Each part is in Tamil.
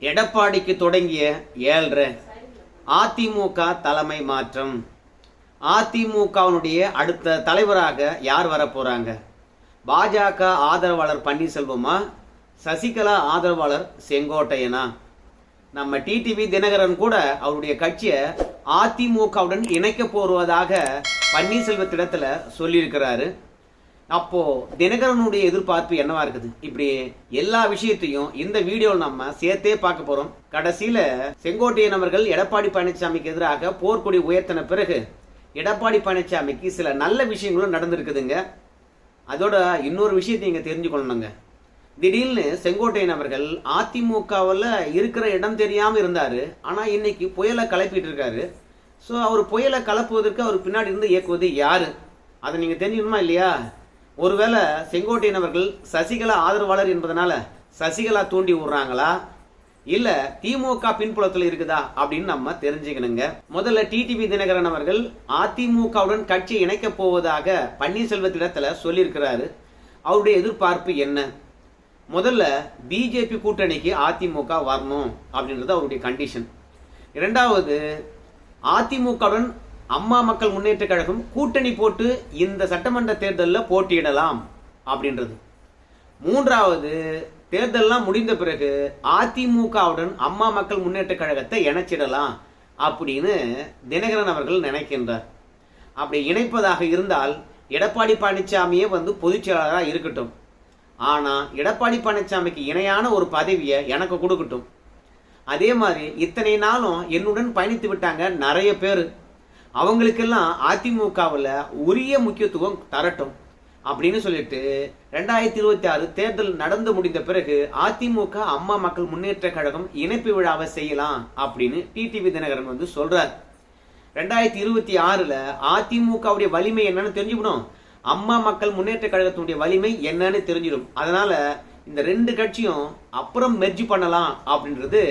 எடப்பாடிக்கு தொடங்கிய ஏழ்ரை அதிமுக தலைமை மாற்றம். அதிமுகவினுடைய அடுத்த தலைவராக யார் வர போறாங்க பாஜக ஆதரவாளர் பன்னீர்செல்வமா? சசிகலா ஆதரவாளர் செங்கோட்டையனா? நம்ம டிடிவி தினகரன் கூட அவருடைய கட்சியை அதிமுகவுடன் இணைக்க போருவதாக பன்னீர்செல்வத்திடத்துல சொல்லியிருக்கிறாரு. அப்போ தினகரனுடைய எதிர்பார்ப்பு என்னவா இருக்குது? இப்படி எல்லா விஷயத்தையும் இந்த வீடியோவில் நம்ம சேர்த்தே பார்க்க போறோம். கடைசியில செங்கோட்டையன் அவர்கள் எடப்பாடி பழனிசாமிக்கு எதிராக போர்க்கொடி உயர்த்தின பிறகு எடப்பாடி பழனிசாமிக்கு சில நல்ல விஷயங்களும் நடந்திருக்குதுங்க. அதோட இன்னொரு விஷயத்தை நீங்க தெரிஞ்சுக்கணுங்க. திடீர்னு செங்கோட்டையன் அவர்கள் அதிமுகவில் இருக்கிற இடம் தெரியாம இருந்தாரு. ஆனா இன்னைக்கு புயலை கலப்பிட்டு இருக்காரு. ஸோ அவர் புயலை கலப்புவதற்கு அவர் பின்னாடி இருந்து இயக்குவது யாரு? அதை நீங்கள் தெரிஞ்சுக்கணுமா இல்லையா? ஒருவேளை செங்கோட்டையன் அவர்கள் சசிகலா ஆதரவாளர் என்பதனால சசிகலா தூண்டி விடுறாங்களா இல்ல திமுக பின்புலத்தில் இருக்குதா? அப்படின்னு நம்ம தெரிஞ்சுக்கணுங்க. முதல்ல டிடிவி தினகரன் அவர்கள் அதிமுகவுடன் கட்சி இணைக்க போவதாக பன்னீர்செல்வத்திடத்துல சொல்லியிருக்கிறாரு. அவருடைய எதிர்பார்ப்பு என்ன? முதல்ல பிஜேபி கூட்டணிக்கு அதிமுக வரணும் அப்படின்றது அவருடைய கண்டிஷன் இரண்டாவது அதிமுகவுடன் அம்மா மக்கள் முன்னேற்ற கழகம் கூட்டணி போட்டு இந்த சட்டமன்ற தேர்தலில் போட்டியிடலாம் அப்படின்றது. மூன்றாவது தேர்தல்லாம் முடிந்த பிறகு அதிமுகவுடன் அம்மா மக்கள் முன்னேற்ற கழகத்தை இணைச்சிடலாம் அப்படின்னு தினகரன் அவர்கள் நினைக்கின்றார். அப்படி இணைப்பதாக இருந்தால் எடப்பாடி பழனிசாமியே வந்து பொதுச் செயலாளராக இருக்கட்டும். ஆனால் எடப்பாடி பழனிசாமிக்கு இணையான ஒரு பதவியை எனக்கு கொடுக்கட்டும். அதே மாதிரி இத்தனை நாளும் என்னுடன் பயணித்து விட்டாங்க நிறைய பேர். அவங்களுக்கெல்லாம் அதிமுகவில் உரிய முக்கியத்துவம் தரட்டும் அப்படின்னு சொல்லிட்டு ரெண்டாயிரத்தி இருபத்தி ஆறு தேர்தல் நடந்து முடிந்த பிறகு அதிமுக அம்மா மக்கள் முன்னேற்ற கழகம் இணைப்பு விழாவை செய்யலாம் அப்படின்னு டிடிவி தினகரன் வந்து சொல்றார். ரெண்டாயிரத்தி இருபத்தி ஆறுல அதிமுகவுடைய வலிமை என்னன்னு தெரிஞ்சுக்கணும். அம்மா மக்கள் முன்னேற்ற கழகத்தினுடைய வலிமை என்னன்னு தெரிஞ்சிடும். அதனால இந்த ரெண்டு கட்சியும் அப்புறம் மெர்ஜி பண்ணலாம் அப்படின்றது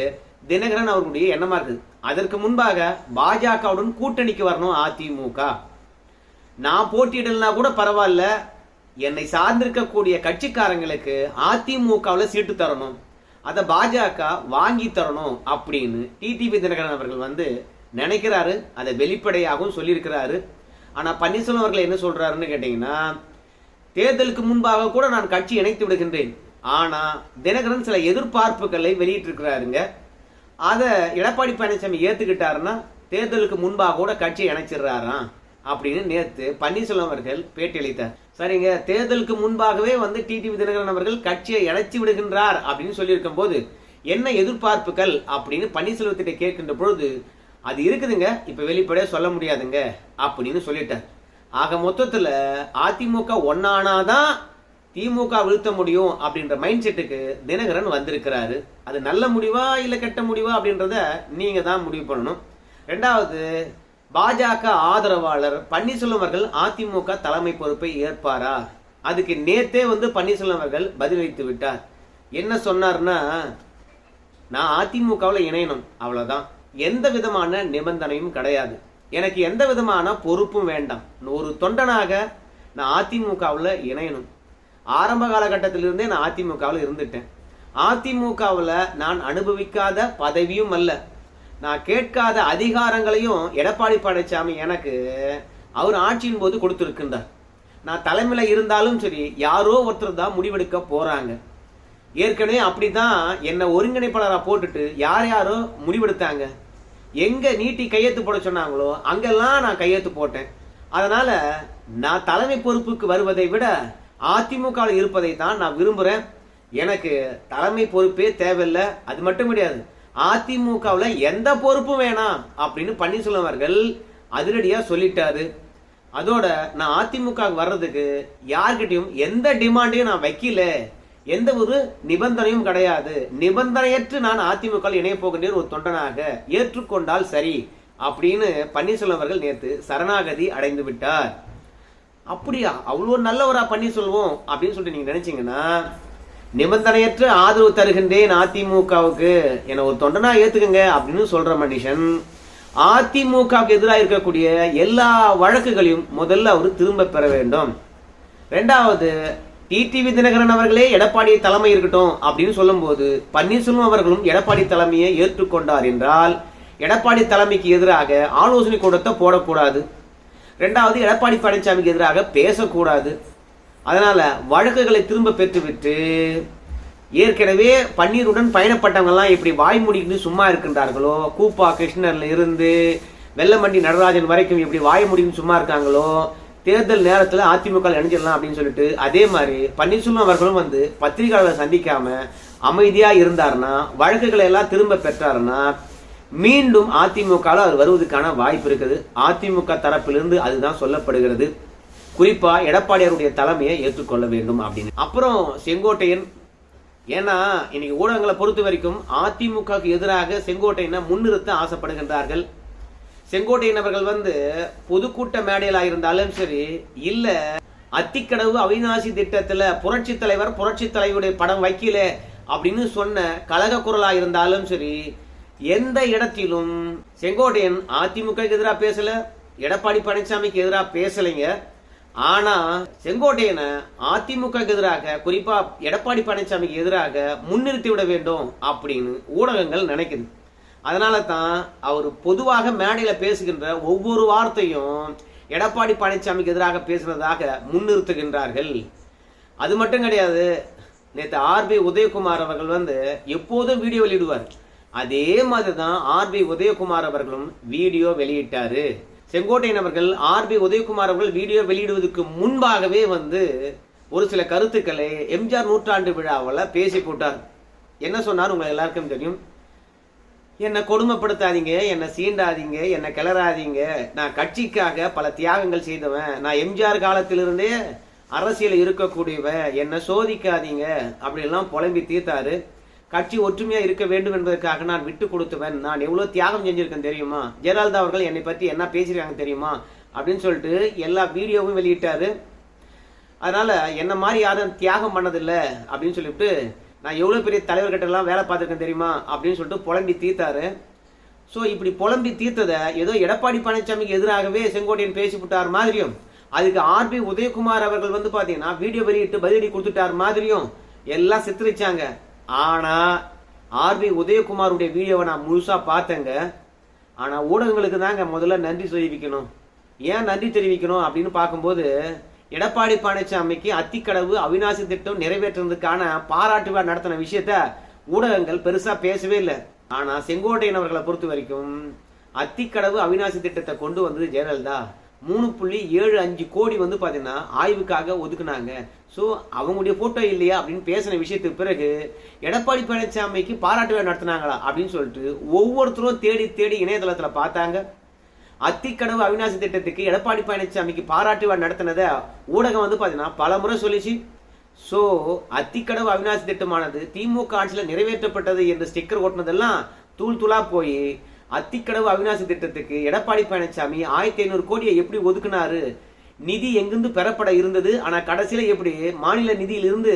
தினகரன் அவர்களுடைய எண்ணமா இருக்குது. அதற்கு முன்பாக பாஜகவுடன் கூட்டணிக்கு வரணும் அதிமுக. நான் போட்டியிடலனா கூட பரவாயில்ல. என்னை சார்ந்திருக்கக்கூடிய கட்சிக்காரங்களுக்கு அதிமுகவில் சீட்டு தரணும். அதை பாஜக வாங்கி தரணும் அப்படின்னு டிடிவி தினகரன் அவர்கள் வந்து நினைக்கிறாரு. அதை வெளிப்படையாகவும் சொல்லியிருக்கிறாரு. ஆனால் பன்னீர்செல்வம் அவர்கள் என்ன சொல்கிறாருன்னு கேட்டிங்கன்னா தேர்தலுக்கு முன்பாக கூட நான் கட்சி இணைத்து விடுகின்றேன். ஆனால் தினகரன் சில எதிர்பார்ப்புகளை வெளியிட்டிருக்கிறாருங்க. அதை எடப்பாடி பழனிசாமி ஏற்றுக்கிட்டாருன்னா தேர்தலுக்கு முன்பாக கூட கட்சியை இணைச்சிடுறாராம் அப்படின்னு நேற்று பன்னீர்செல்வம் அவர்கள் பேட்டியளித்தார் சரிங்க தேர்தலுக்கு முன்பாகவே வந்து டிடிவி தினகரன் அவர்கள் கட்சியை இணைச்சி விடுகின்றார் அப்படின்னு சொல்லியிருக்கும் போது என்ன எதிர்பார்ப்புகள் அப்படின்னு பன்னீர்செல்வத்திட்ட கேட்கின்ற பொழுது அது இருக்குதுங்க இப்போ வெளிப்படையாக சொல்ல முடியாதுங்க அப்படின்னு சொல்லிட்டார். ஆக மொத்தத்தில் அதிமுக ஒன்னானாதான் திமுக வீழ்த்த முடியும் அப்படின்ற மைண்ட் செட்டுக்கு தினகரன் வந்திருக்கிறாரு. அது நல்ல முடிவா இல்லை கெட்ட முடிவா அப்படின்றத நீங்க தான் முடிவு பண்ணணும். ரெண்டாவது பாஜக ஆதரவாளர் பன்னீர்செல்வம் அவர்கள் அதிமுக தலைமை பொறுப்பை ஏற்பாரா? அதுக்கு நேத்தே வந்து பன்னீர்செல்வம் அவர்கள் பதிலளித்து விட்டார். என்ன சொன்னார்னா நான் அதிமுகவில் இணையணும் அவ்வளோதான் எந்த விதமான நிபந்தனையும் கிடையாது. எனக்கு எந்த விதமான பொறுப்பும் வேண்டாம். ஒரு தொண்டனாக நான் அதிமுகவில் இணையணும். ஆரம்ப காலகட்டத்திலிருந்தே நான் அதிமுகவில் இருந்துட்டேன். அதிமுகவில் நான் அனுபவிக்காத பதவியும் அல்ல. நான் கேட்காத அதிகாரங்களையும் எடப்பாடி பழனிசாமி எனக்கு அவர் ஆட்சியின் போது கொடுத்துருக்கின்றார். நான் தலைமையில் இருந்தாலும் சரி யாரோ ஒருத்தர் தான் முடிவெடுக்க போகிறாங்க ஏற்கனவே அப்படிதான் என்னை ஒருங்கிணைப்பாளராக போட்டுட்டு யார் யாரோ முடிவெடுத்தாங்க. எங்கே நீட்டி கையெழுத்து போட சொன்னாங்களோ அங்கெல்லாம் நான் கையெழுத்து போட்டேன். அதனால் நான் தலைமை பொறுப்புக்கு வருவதை விட அதிமுகவில் இருப்பதை தான் நான் விரும்புறேன். எனக்கு தலைமை பொறுப்பே தேவையில்லை. அது மட்டும் கிடையாது. அதிமுகவில் எந்த பொறுப்பும் வேணாம் அப்படின்னு பன்னீர்செல்வம் அவர்கள் அதிரடியா சொல்லிட்டாரு. அதோட நான் அதிமுக வர்றதுக்கு யார்கிட்டையும் எந்த டிமாண்டையும் நான் வைக்கல. எந்த ஒரு நிபந்தனையும் கிடையாது. நிபந்தனையற்று நான் அதிமுக இணைய போகின்றேன் ஒரு தொண்டனாக. ஏற்றுக்கொண்டால் சரி அப்படின்னு பன்னீர்செல்வம் அவர்கள் நேற்று சரணாகதி அடைந்து விட்டார். அப்படியா? அவ்வளோ நல்லவரா பன்னீர்செல்வம் அப்படின்னு சொல்லிட்டு நீங்கள் நினைச்சீங்கன்னா நிபந்தனையற்ற ஆதரவு தருகின்றேன் அதிமுகவுக்கு. என்னை ஒரு தொண்டனா ஏத்துக்குங்க அப்படின்னு சொல்ற மனுஷன் அதிமுகவுக்கு எதிராக இருக்கக்கூடிய எல்லா வழக்குகளையும் முதல்ல அவர் திரும்ப பெற வேண்டும். ரெண்டாவது டிடிவி தினகரன் அவர்களே எடப்பாடி தலைமை இருக்கட்டும் அப்படின்னு சொல்லும்போது பன்னீர்செல்வம் அவர்களும் எடப்பாடி தலைமையை ஏற்றுக்கொண்டார் என்றால் எடப்பாடி தலைமைக்கு எதிராக ஆலோசனை கூடத்தை போடக்கூடாது. ரெண்டாவது எடப்பாடி பழனிசாமிக்கு எதிராக பேசக்கூடாது. அதனால் வழக்குகளை திரும்ப பெற்றுவிட்டு ஏற்கனவே பன்னீருடன் பயணப்பட்டவங்கெல்லாம் எப்படி வாய் சும்மா இருக்கின்றார்களோ? கூப்பா கிருஷ்ணரில் இருந்து வெள்ளமண்டி நடராஜன் வரைக்கும் எப்படி வாய் சும்மா இருக்காங்களோ? தேர்தல் நேரத்தில் அதிமுக இணைஞ்சிடலாம் அப்படின்னு சொல்லிட்டு அதே மாதிரி பன்னீர்செல்வம் அவர்களும் வந்து பத்திரிகையாளர்களை சந்திக்காம அமைதியாக இருந்தாருன்னா வழக்குகளை எல்லாம் திரும்ப பெற்றாருன்னா மீண்டும் அதிமுக அவர் வருவதற்கான வாய்ப்பு இருக்குது. அதிமுக தரப்பிலிருந்து அதுதான் சொல்லப்படுகிறது. குறிப்பா எடப்பாடியாருடைய தலைமையை ஏற்றுக்கொள்ள வேண்டும் அப்படின்னு. அப்புறம் செங்கோட்டையன். ஏன்னா இன்னைக்கு ஊடகங்களை பொறுத்த வரைக்கும் அதிமுகவுக்கு எதிராக செங்கோட்டையனை முன்னிறுத்த ஆசைப்படுகின்றார்கள். செங்கோட்டையன் அவர்கள் வந்து பொதுக்கூட்ட மேடையிலாக இருந்தாலும் சரி இல்ல அத்திக்கடவு அவிநாசி திட்டத்துல புரட்சி தலைவர் புரட்சி தலைவருடைய படம் வைக்கல அப்படின்னு சொன்ன கழக குரலா இருந்தாலும் சரி எந்த இடத்திலும் செங்கோட்டையன் அதிமுக எதிராக பேசல எடப்பாடி பழனிசாமிக்கு எதிராக பேசலைங்க. ஆனா செங்கோட்டையனை அதிமுக எதிராக குறிப்பா எடப்பாடி பழனிசாமிக்கு எதிராக முன்னிறுத்தி விட வேண்டும் அப்படின்னு ஊடகங்கள் நினைக்குது. அதனால தான் அவர் பொதுவாக மேடையில பேசுகின்ற ஒவ்வொரு வார்த்தையும் எடப்பாடி பழனிசாமிக்கு எதிராக பேசுனதாக முன்னிறுத்துகின்றார்கள். அது மட்டும் கிடையாது நேற்று ஆர்பி உதயகுமார் அவர்கள் வந்து எப்போதும் வீடியோ வெளியிடுவார். அதே மாதிரி தான் ஆர்பி உதயகுமார் அவர்களும் வீடியோ வெளியிட்டாரு. செங்கோட்டையன் அவர்கள் ஆர்பி உதயகுமார் அவர்கள் வீடியோ வெளியிடுவதற்கு முன்பாகவே வந்து ஒரு சில கருத்துக்களை எம்ஜிஆர் நூற்றாண்டு விழாவில் பேசி போட்டார் என்ன சொன்னார்? உங்களை எல்லாருக்கும் தெரியும். என்னை கொடுமைப்படுத்தாதீங்க என்னை சீண்டாதீங்க என்னை கிளறாதீங்க. நான் கட்சிக்காக பல தியாகங்கள் செய்தவன். நான் எம்ஜிஆர் காலத்திலிருந்தே அரசியல் இருக்கக்கூடியவன். என்னை சோதிக்காதீங்க. அப்படிலாம் புலம்பி தீர்த்தாரு. கட்சி ஒற்றுமையா இருக்க வேண்டும் என்பதற்காக நான் விட்டு கொடுத்துவேன். நான் எவ்வளவு தியாகம் செஞ்சிருக்கேன் தெரியுமா? ஜெயலலிதா அவர்கள் என்னை பத்தி என்ன பேசிருக்காங்க தெரியுமா? அப்படின்னு சொல்லிட்டு எல்லா வீடியோவும் வெளியிட்டாரு. அதனால என்ன மாதிரி யாரும் தியாகம் பண்ணதில்லை அப்படின்னு சொல்லிட்டு நான் எவ்வளவு பெரிய தலைவர்கிட்ட எல்லாம் வேலை பார்த்துருக்கேன் தெரியுமா? அப்படின்னு சொல்லிட்டு புலம்பி தீர்த்தாரு. ஸோ இப்படி புலம்பி தீர்த்ததை ஏதோ எடப்பாடி பழனிசாமிக்கு எதிராகவே செங்கோட்டையன் பேசிவிட்டார் மாதிரியும் அதுக்கு ஆர்பி உதயகுமார் அவர்கள் வந்து பார்த்தீங்கன்னா வீடியோ வெளியிட்டு பதிலடி கொடுத்துட்டார் மாதிரியும் எல்லாம் சித்தரிச்சாங்க. ஆனா ஆர்பி உதயகுமாருடைய வீடியோவை நான் முழுசா பார்த்தேங்க. ஆனா ஊடகங்களுக்கு தாங்க முதல்ல நன்றி தெரிவிக்கணும். ஏன் நன்றி தெரிவிக்கணும் அப்படின்னு பார்க்கும்போது எடப்பாடி பழனிசாமிக்கு அத்திக்கடவு அவிநாசி திட்டம் நிறைவேற்றுறதுக்கான பாராட்டு விழா நடத்தின விஷயத்த ஊடகங்கள் பெருசா பேசவே இல்லை. ஆனா செங்கோட்டையன் அவர்களை பொறுத்த வரைக்கும் அத்திக்கடவு அவிநாசி திட்டத்தை கொண்டு வந்தது ஜெயலலிதா. மூணு புள்ளி ஏழு அஞ்சு கோடி வந்து பார்த்தீங்கன்னா ஆய்வுக்காக ஒதுக்குனாங்க. ஸோ அவங்களுடைய ஃபோட்டோ இல்லையா அப்படின்னு பேசின விஷயத்துக்கு பிறகு எடப்பாடி பழனிசாமிக்கு பாராட்டு விழா நடத்தினாங்களா அப்படின்னு சொல்லிட்டு ஒவ்வொருத்தரும் தேடி தேடி இணையதளத்தில் பார்த்தாங்க. அத்திக்கடவு அவிநாசி திட்டத்துக்கு எடப்பாடி பழனிசாமிக்கு பாராட்டு விழா நடத்தினத ஊடகம் வந்து பார்த்தீங்கன்னா பல முறை சொல்லிச்சு. ஸோ அத்திக்கடவு அவிநாசி திட்டமானது திமுக ஆட்சியில் நிறைவேற்றப்பட்டது என்று ஸ்டிக்கர் ஓட்டினதெல்லாம் தூள் தூளா போய் அத்திக்கடவு அவிநாசி திட்டத்துக்கு எடப்பாடி பழனிசாமி ஆயிரத்தி ஐநூறு கோடியை எப்படி ஒதுக்குனாரு? நிதி எங்கிருந்து பெறப்பட இருந்தது? ஆனா கடைசியில எப்படி மாநில நிதியிலிருந்து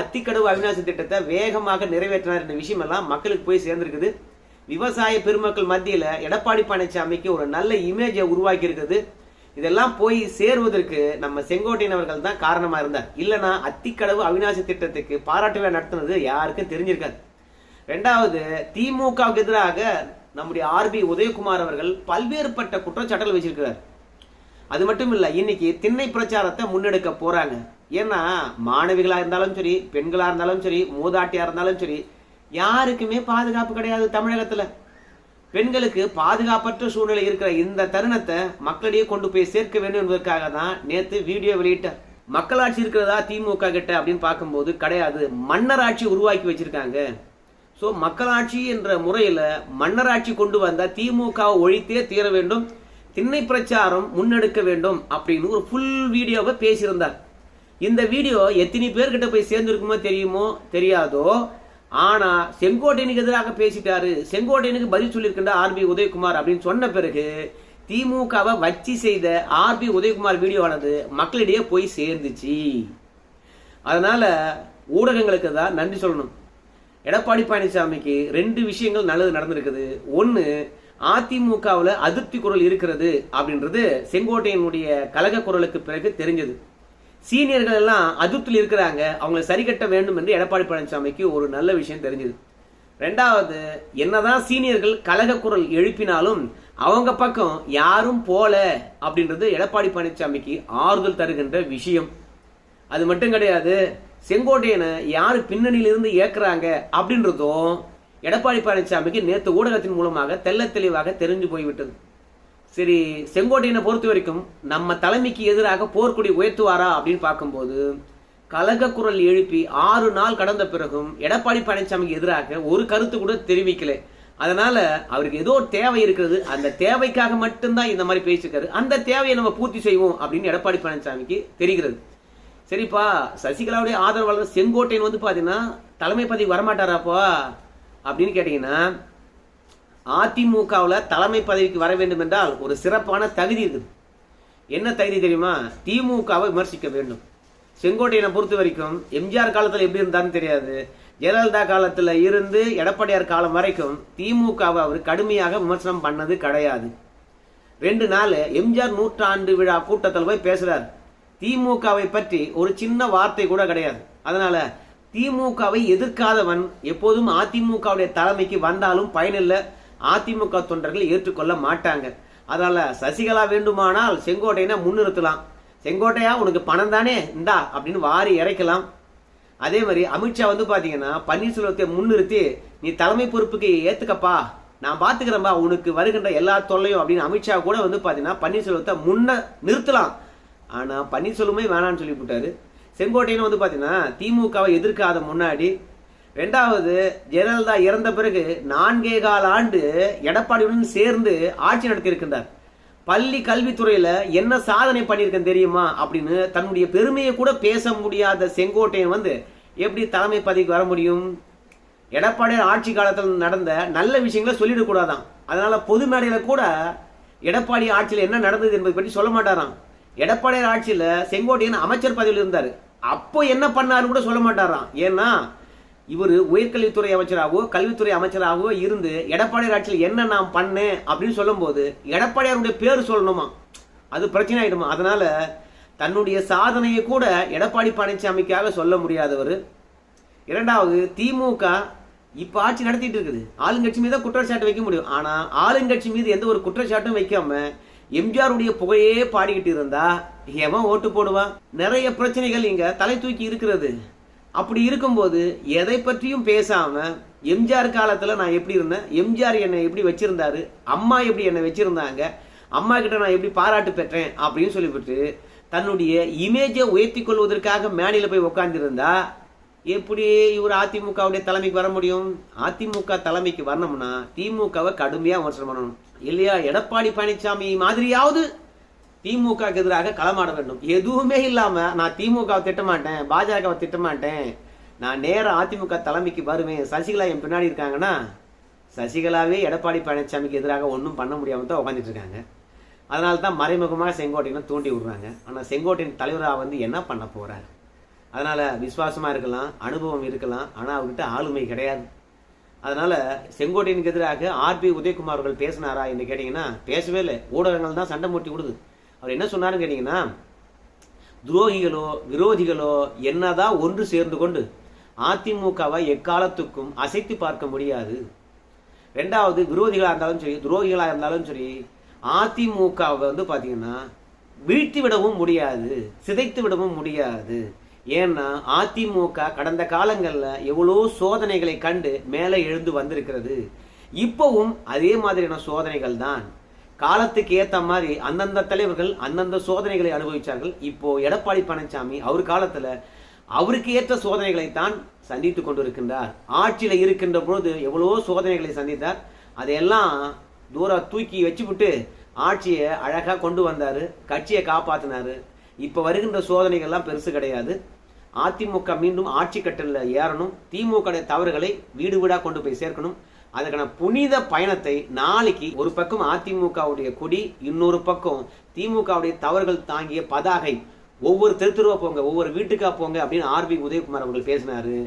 அத்திக்கடவு அவிநாசி திட்டத்தை வேகமாக நிறைவேற்றினார் என்ற விஷயம் எல்லாம் மக்களுக்கு போய் சேர்ந்திருக்குது. விவசாய பெருமக்கள் மத்தியில எடப்பாடி பழனிசாமிக்கு ஒரு நல்ல இமேஜை உருவாக்கி இருக்குது இதெல்லாம் போய் சேருவதற்கு நம்ம செங்கோட்டையன் அவர்கள் தான் காரணமா இருந்தார். இல்லைன்னா அத்திக்கடவு அவிநாசி திட்டத்துக்கு பாராட்டுவே நடத்துனது யாருக்கும் தெரிஞ்சிருக்காது. ரெண்டாவது திமுகவுக்கு எதிராக நம்முடைய ஆர்பி உதயகுமார் அவர்கள் பல்வேறுபட்ட குற்றச்சாட்டுகள் வச்சிருக்கிறார். அது மட்டும் இல்லை இன்னைக்கு திண்ணை பிரச்சாரத்தை முன்னெடுக்க போறாங்க. ஏன்னா மாணவிகளாக இருந்தாலும் சரி பெண்களாக இருந்தாலும் சரி மூதாட்டியாக இருந்தாலும் சரி யாருக்குமே பாதுகாப்பு கிடையாது தமிழகத்தில். பெண்களுக்கு பாதுகாப்பற்ற சூழ்நிலை இருக்கிற இந்த தருணத்தை மக்களிடையே கொண்டு போய் சேர்க்க வேண்டும் என்பதற்காக தான் நேற்று வீடியோ வெளியிட்டார். மக்களாட்சி இருக்கிறதா திமுக கிட்ட அப்படின்னு பார்க்கும்போது கிடையாது மன்னராட்சி உருவாக்கி வச்சிருக்காங்க. ஸோ மக்களாட்சி என்ற முறையில் மன்னராட்சி கொண்டு வந்தால் திமுகவை ஒழித்தே தீர வேண்டும் திண்ணை பிரச்சாரம் முன்னெடுக்க வேண்டும் அப்படின்னு ஒரு ஃபுல் வீடியோவை பேசியிருந்தார். இந்த வீடியோ எத்தனை பேர்கிட்ட போய் சேர்ந்துருக்குமோ தெரியுமோ தெரியாதோ? ஆனால் செங்கோட்டையனுக்கு எதிராக பேசிட்டாரு. செங்கோட்டையனுக்கு பதில் சொல்லியிருக்கின்ற ஆர்பி உதயகுமார் அப்படின்னு சொன்ன பிறகு திமுகவை வச்சு செய்த ஆர்பி உதயகுமார் வீடியோவானது மக்களிடையே போய் சேர்ந்துச்சு. அதனால ஊடகங்களுக்கு தான் நன்றி சொல்லணும். எடப்பாடி பழனிசாமிக்கு ரெண்டு விஷயங்கள் நல்லது நடந்திருக்குது. ஒன்று அதிமுகவில் அதிருப்தி குரல் இருக்கிறது அப்படின்றது செங்கோட்டையனுடைய கழக குரலுக்கு பிறகு தெரிஞ்சது. சீனியர்கள் எல்லாம் அதிருப்தியில் இருக்கிறாங்க. அவங்களை சரி கட்ட வேண்டும் என்று எடப்பாடி பழனிசாமிக்கு ஒரு நல்ல விஷயம் தெரிஞ்சது. ரெண்டாவது என்னதான் சீனியர்கள் கழக குரல் எழுப்பினாலும் அவங்க பக்கம் யாரும் போல அப்படின்றது எடப்பாடி பழனிசாமிக்கு ஆறுதல் தருகின்ற விஷயம். அது மட்டும் கிடையாது செங்கோட்டையனை யார் பின்னணியிலிருந்து ஏற்கிறாங்க அப்படின்றதும் எடப்பாடி பழனிசாமிக்கு நேற்று ஊடகத்தின் மூலமாக தெள்ள தெளிவாக தெரிஞ்சு போய்விட்டது. சரி செங்கோட்டையனை பொறுத்த வரைக்கும் நம்ம தலைமைக்கு எதிராக போர்க்குடி உயர்த்துவாரா அப்படின்னு பார்க்கும்போது கலக குரல் எழுப்பி ஆறு நாள் கடந்த பிறகும் எடப்பாடி பழனிசாமிக்கு எதிராக ஒரு கருத்து கூட தெரிவிக்கல. அதனால அவருக்கு ஏதோ ஒரு தேவை இருக்கிறது. அந்த தேவைக்காக மட்டும்தான் இந்த மாதிரி பேசியிருக்காரு. அந்த தேவையை நம்ம பூர்த்தி செய்வோம் அப்படின்னு எடப்பாடி பழனிசாமிக்கு தெரிகிறது. சரிப்பா சசிகலாவுடைய ஆதரவாளர் செங்கோட்டையன் வந்து பார்த்தீங்கன்னா தலைமை பதவி வரமாட்டாராப்பா அப்படின்னு கேட்டீங்கன்னா அதிமுகவில் தலைமை பதவிக்கு வர வேண்டும் என்றால் ஒரு சிறப்பான தகுதி இருக்குது. என்ன தகுதி தெரியுமா? திமுகவை விமர்சிக்க வேண்டும். செங்கோட்டையனை பொறுத்த வரைக்கும் எம்ஜிஆர் காலத்தில் எப்படி இருந்தான்னு தெரியாது. ஜெயலலிதா காலத்தில் இருந்து எடப்பாடியார் காலம் வரைக்கும் திமுகவை அவர் கடுமையாக விமர்சனம் பண்ணது கிடையாது. ரெண்டு நாள் எம்ஜிஆர் நூற்றாண்டு விழா கூட்டத்தில் போய் பேசுகிறார் திமுகவை பற்றி ஒரு சின்ன வார்த்தை கூட கிடையாது. அதனால திமுகவை எதிர்க்காதவன் எப்போதும் அதிமுகவுடைய தலைமைக்கு வந்தாலும் பயனில்லை. அதிமுக தொண்டர்கள் ஏற்றுக்கொள்ள மாட்டாங்க. அதனால சசிகலா வேண்டுமானால் செங்கோட்டையனை முன்னிறுத்தலாம். செங்கோட்டையா உனக்கு பணம் தானே? இந்தா அப்படின்னு வாரி இறைக்கலாம். அதே மாதிரி அமித்ஷா வந்து பார்த்தீங்கன்னா பன்னீர்செல்வத்தை முன்னிறுத்தி நீ தலைமை பொறுப்புக்கு ஏத்துக்கப்பா. நான் பார்த்துக்கிறேன்பா உனக்கு வருகின்ற எல்லா தொல்லையும் அப்படின்னு அமித்ஷா கூட வந்து பார்த்தீங்கன்னா பன்னீர்செல்வத்தை முன்ன நிறுத்தலாம். ஆனால் பன்னீர்செல்வமே வேணாம்னு சொல்லி விட்டாரு செங்கோட்டையன் வந்து பார்த்தீங்கன்னா திமுகவை எதிர்க்காத முன்னாடி ரெண்டாவது ஜெயலலிதா இறந்த பிறகு நான்கே கால ஆண்டு எடப்பாடியுடன் சேர்ந்து ஆட்சி நடத்தியிருக்கின்றார் பள்ளி கல்வித்துறையில் என்ன சாதனை பண்ணியிருக்கேன் தெரியுமா அப்படின்னு தன்னுடைய பெருமையை கூட பேச முடியாத செங்கோட்டையன் வந்து எப்படி தலைமை பதவிக்கு வர முடியும்? எடப்பாடியார் ஆட்சி காலத்தில் நடந்த நல்ல விஷயங்களை சொல்லிடக்கூடாதான். அதனால் பொது மேடையில் கூட எடப்பாடி ஆட்சியில் என்ன நடந்தது என்பதை பற்றி சொல்ல மாட்டாராம். எடப்பாடியார் ஆட்சியில் செங்கோட்டையன் அமைச்சர் பதவியில் இருந்தார். அப்போ என்ன பண்ணாருன்னு கூட சொல்ல மாட்டாராம். ஏன்னா இவர் உயர்கல்வித்துறை அமைச்சராகவோ கல்வித்துறை அமைச்சராகவோ இருந்து எடப்பாடியார் ஆட்சியில் என்ன நான் பண்ணேன் அப்படின்னு சொல்லும்போது எடப்பாடியாருடைய பேர் சொல்லணுமா? அது பிரச்சனை ஆகிடுமா அதனால் தன்னுடைய சாதனையை கூட எடப்பாடி பழனிசாமிக்காக சொல்ல முடியாதவர். இரண்டாவது திமுக இப்போ ஆட்சி நடத்திட்டு இருக்குது. ஆளுங்கட்சி மீது தான் குற்றச்சாட்டு வைக்க முடியும். ஆனால் ஆளுங்கட்சி மீது எந்த ஒரு குற்றச்சாட்டும் வைக்காமல் எம்ஜிஆருடைய புகையே பாடிக்கிட்டு இருந்தா எவன் ஓட்டு போடுவான் நிறைய பிரச்சனைகள் இங்க தலை தூக்கி இருக்கிறது. அப்படி இருக்கும்போது எதை பற்றியும் பேசாம எம்ஜிஆர் காலத்துல நான் எப்படி இருந்தேன்? எம்ஜிஆர் என்னை எப்படி வச்சிருந்தாரு? அம்மா எப்படி என்னை வச்சிருந்தாங்க? அம்மா கிட்ட நான் எப்படி பாராட்டு பெற்றேன்? அப்படின்னு சொல்லிவிட்டு தன்னுடைய இமேஜை உயர்த்தி கொள்வதற்காக மேடையில் போய் உட்காந்துருந்தா எப்படி இவர் அதிமுகவுடைய தலைமைக்கு வர முடியும்? அதிமுக தலைமைக்கு வரணும்னா திமுகவை கடுமையாக விமர்சனம் பண்ணணும். இல்லையா? எடப்பாடி பழனிசாமி மாதிரியாவது திமுக எதிராக களமாட வேண்டும். எதுவுமே இல்லாம நான் திமுகவை திட்டமாட்டேன் பாஜகவை திட்டமாட்டேன். நான் நேரம் அதிமுக தலைமைக்கு வருவேன். சசிகலா என் பின்னாடி இருக்காங்கன்னா சசிகலாவே எடப்பாடி பழனிசாமிக்கு எதிராக ஒன்றும் பண்ண முடியாம தான் உட்காந்துட்டு இருக்காங்க. அதனால தான் மறைமுகமாக செங்கோட்டையனை தூண்டி விடுறாங்க. ஆனால் செங்கோட்டையின் தலைவராக வந்து என்ன பண்ண போறார்? அதனால் விசுவாசமாக இருக்கலாம் அனுபவம் இருக்கலாம் ஆனால் அவர்கிட்ட ஆளுமை கிடையாது. அதனால் செங்கோட்டையனுக்கு எதிராக ஆர்பி உதயகுமார் அவர்கள் பேசினாரா என்று கேட்டீங்கன்னா பேசவே இல்லை. ஊடகங்கள் தான் சண்டை மூட்டி விடுது. அவர் என்ன சொன்னாருன்னு கேட்டிங்கன்னா துரோகிகளோ விரோதிகளோ என்னதான் ஒன்று சேர்ந்து கொண்டு அதிமுகவை எக்காலத்துக்கும் அசைத்து பார்க்க முடியாது. ரெண்டாவது விரோதிகளாக இருந்தாலும் சரி துரோகிகளாக இருந்தாலும் சரி அதிமுகவை வந்து பார்த்தீங்கன்னா வீழ்த்தி விடவும் முடியாது சிதைத்து விடவும் முடியாது. ஏன்னா அதிமுக கடந்த காலங்களில் எவ்வளோ சோதனைகளை கண்டு மேலே எழுந்து வந்திருக்கிறது. இப்போவும் அதே மாதிரியான சோதனைகள் தான். காலத்துக்கு ஏற்ற மாதிரி அந்தந்த தலைவர்கள் அந்தந்த சோதனைகளை அனுபவித்தார்கள் இப்போ எடப்பாடி பழனிசாமி அவர் காலத்தில் அவருக்கு ஏற்ற சோதனைகளை தான் சந்தித்துக் கொண்டிருக்கின்றார். ஆட்சியில் இருக்கின்ற பொழுது எவ்வளோ சோதனைகளை சந்தித்தார். அதையெல்லாம் தூர தூக்கி வச்சுவிட்டு ஆட்சியை அழகாக கொண்டு வந்தார். கட்சியை காப்பாற்றினார் இப்போ வருகின்ற சோதனைகள்லாம் பெருசு கிடையாது. அதிமுக மீண்டும் ஆட்சி கட்டலில் ஏறணும். திமுக தவறுகளை வீடு வீடாக கொண்டு போய் சேர்க்கணும். அதுக்கான புனித பயணத்தை நாளைக்கு ஒரு பக்கம் அதிமுகவுடைய கொடி இன்னொரு பக்கம் திமுகவுடைய தவறுகள் தாங்கிய பதாகை. ஒவ்வொரு திருத்துருவா போங்க ஒவ்வொரு வீட்டுக்கா போங்க அப்படின்னு ஆர்பி உதயகுமார் அவர்கள் பேசினாரு.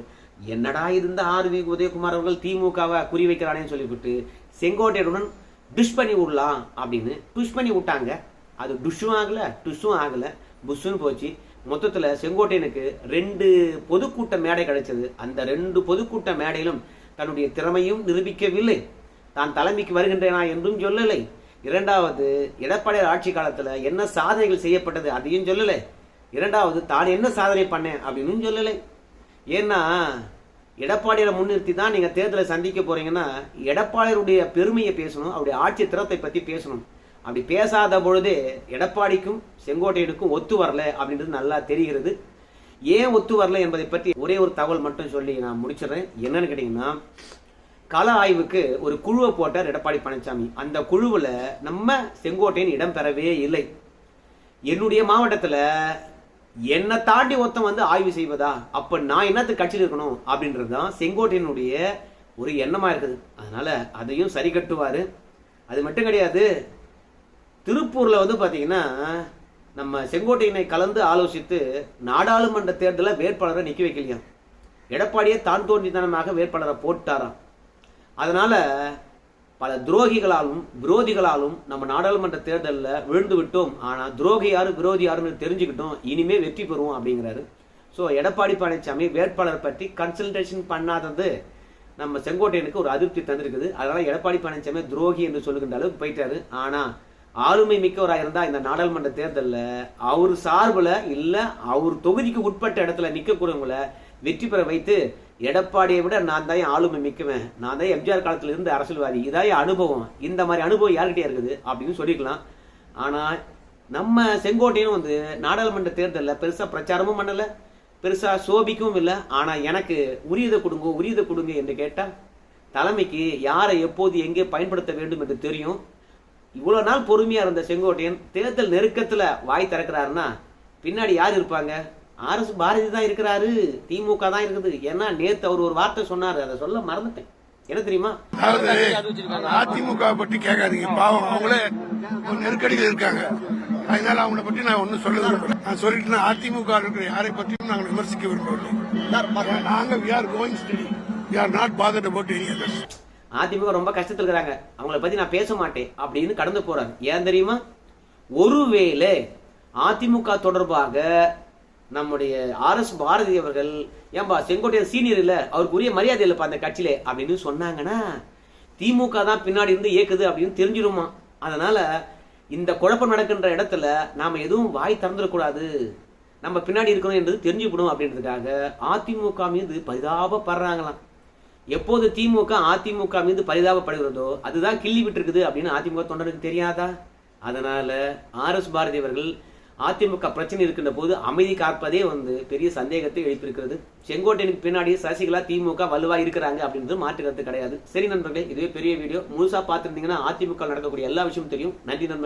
என்னடா இருந்த ஆர்வி உதயகுமார் அவர்கள் திமுகவை குறி வைக்கிறானேன்னு சொல்லிவிட்டு செங்கோட்டையருடன் டிஷ் பண்ணி விடலாம் அப்படின்னு. டுஷ் பண்ணி விட்டாங்க. அது டுஷும் ஆகல டுஷும் ஆகலை. புஷ்ஷுன்னு போச்சு. மொத்தத்தில் செங்கோட்டையனுக்கு ரெண்டு பொதுக்கூட்ட மேடை கிடைச்சது. அந்த ரெண்டு பொதுக்கூட்ட மேடையிலும் தன்னுடைய திறமையும் நிரூபிக்கவில்லை. தான் தலைமைக்கு வருகின்றேனா என்றும் சொல்லலை. இரண்டாவது எடப்பாடியார் ஆட்சி காலத்தில் என்ன சாதனைகள் செய்யப்பட்டது அதையும் சொல்லலை. இரண்டாவது தான் என்ன சாதனை பண்ணேன் அப்படின்னு சொல்லலை. ஏன்னா எடப்பாடியாரை முன்னிறுத்தி தான் நீங்கள் தேர்தலை சந்திக்க போறீங்கன்னா எடப்பாடியருடைய பெருமையை பேசணும் அவருடைய ஆட்சி திறத்தை பற்றி பேசணும். அப்படி பேசாத பொழுதே எடப்பாடிக்கும் செங்கோட்டையனுக்கும் ஒத்து வரல அப்படின்றது நல்லா தெரிகிறது. ஏன் ஒத்து வரல என்பதை பற்றி ஒரே ஒரு தகவல் மட்டும் சொல்லி நான் முடிச்சிடுறேன். என்னன்னு கேட்டிங்கன்னா கள ஆய்வுக்கு ஒரு குழுவை போட்டார் எடப்பாடி பழனிசாமி அந்த குழுவில் நம்ம செங்கோட்டையன் இடம் பெறவே இல்லை. என்னுடைய மாவட்டத்தில் என்னை தாண்டி ஒருத்தன் வந்து ஆய்வு செய்வதா? அப்போ நான் என்னத்துக்கு கட்சியில் இருக்கணும் அப்படின்றது தான் செங்கோட்டையனுடைய ஒரு எண்ணமாக இருக்குது. அதனால் அதையும் சரி கட்டுவார். அது மட்டும் கிடையாது திருப்பூரில் வந்து பார்த்தீங்கன்னா நம்ம செங்கோட்டையினை கலந்து ஆலோசித்து நாடாளுமன்ற தேர்தலில் வேட்பாளரை நிற்க வைக்கலையாம் எடப்பாடியே தான் தோன்றித்தனமாக வேட்பாளரை போட்டாராம் அதனால் பல துரோகிகளாலும் விரோதிகளாலும் நம்ம நாடாளுமன்ற தேர்தலில் விழுந்து விட்டோம். ஆனால் துரோகி யாரு விரோதி யாருன்னு தெரிஞ்சுக்கிட்டோம். இனிமே வெற்றி பெறுவோம் அப்படிங்கிறாரு. ஸோ எடப்பாடி பழனிசாமி வேட்பாளர் பற்றி கன்சல்டேஷன் பண்ணாதது நம்ம செங்கோட்டையனுக்கு ஒரு அதிருப்தி தந்திருக்குது. அதனால் எடப்பாடி பழனிசாமி துரோகி என்று சொல்லுகின்ற அளவுக்கு போயிட்டாரு. ஆனால் ஆளுமை மிக்கவராக இருந்தால் இந்த நாடாளுமன்ற தேர்தலில் அவர் சார்பில் இல்லை அவர் தொகுதிக்கு உட்பட்ட இடத்துல நிற்கக்கூடியவங்கள வெற்றி பெற வைத்து எடப்பாடியை விட நான் தான் ஆளுமை மிக்கவன். நான் தான் எம்ஜிஆர் காலத்தில் இருந்து அரசியல்வாதி. இதான் அனுபவம். இந்த மாதிரி அனுபவம் யார்கிட்டயே இருக்குது? அப்படின்னு சொல்லிக்கலாம் ஆனால் நம்ம செங்கோட்டையும் வந்து நாடாளுமன்ற தேர்தலில் பெருசாக பிரச்சாரமும் பண்ணலை பெருசாக சோபிக்கவும் இல்லை. ஆனால் எனக்கு உரியதை கொடுங்க உரியதை கொடுங்க என்று கேட்டால் தலைமைக்கு யாரை எப்போது எங்கே பயன்படுத்த வேண்டும் என்று தெரியும். இவ்வளவு நாள் பொறுமையா இருந்த செங்கோட்டையன் தேர்தல் நெருக்கத்துல வாய் திறக்கிறாருன்னா பின்னாடி யார் இருப்பாங்க? ஆர் எஸ் பாரதி தான் இருக்கிறாரு திமுக தான் இருக்குது. ஏன்னா நேத்து அவர் ஒரு வார்த்தை சொன்னாரு அதை சொல்ல மறந்துட்டேன். என்ன தெரியுமா? அதிமுக பத்தி கேட்காதீங்க. பாவம் அவங்களே ஒரு நெருக்கடியில் இருக்காங்க. அதனால அவங்கள பத்தி நான் ஒன்னும் சொல்ல விரும்பல நான் சொல்லிட்டு அதிமுக இருக்கிற யாரை பற்றியும் நாங்கள் விமர்சிக்க விரும்பவில்லை. நாங்க we are going study we are not bothered about any others AIADMK ரொம்ப கஷ்டத்தில் இருக்கிறாங்க. அவங்கள பத்தி நான் பேச மாட்டேன். அப்படின்னு கடந்து போகிறாங்க ஏன் தெரியுமா? ஒருவேளை அதிமுக தொடர்பாக நம்முடைய ஆர் எஸ் பாரதி அவர்கள் ஏன்பா செங்கோட்டையன் சீனியர் இல்ல அவருக்கு உரிய மரியாதை இல்லப்பா அந்த கட்சியில அப்படின்னு சொன்னாங்கன்னா திமுக தான் பின்னாடி இருந்து இயக்குது அப்படின்னு தெரிஞ்சிருமா? அதனால இந்த குழப்பம் நடக்கின்ற இடத்துல நாம எதுவும் வாய் திறந்துடக்கூடாது. நம்ம பின்னாடி இருக்கணும் என்றது தெரிஞ்சுக்கணும் அப்படின்றதுக்காக அதிமுக மீது பரிதாபப்படுறாங்களாம். எப்போது திமுக அதிமுக மீது பரிதாபப்படுகிறதோ அதுதான் கிள்ளி விட்டுருக்குது அப்படின்னு அதிமுக தொண்டருக்கு தெரியாதா? அதனால ஆர் எஸ் பாரதி அவர்கள் அதிமுக பிரச்சனை இருக்கின்ற போது அமைதி காப்பதே வந்து பெரிய சந்தேகத்தை எழுப்பியிருக்கிறது. செங்கோட்டையனுக்கு பின்னாடி சசிகலா திமுக வலுவா இருக்கிறாங்க அப்படின்றது மாற்று கருத்து கிடையாது. சரி நண்பர்களே இதுவே பெரிய வீடியோ. முழுசா பார்த்திருந்தீங்கன்னா அதிமுக நடக்கக்கூடிய எல்லா விஷயமும் தெரியும். நன்றி நண்பர்கள்.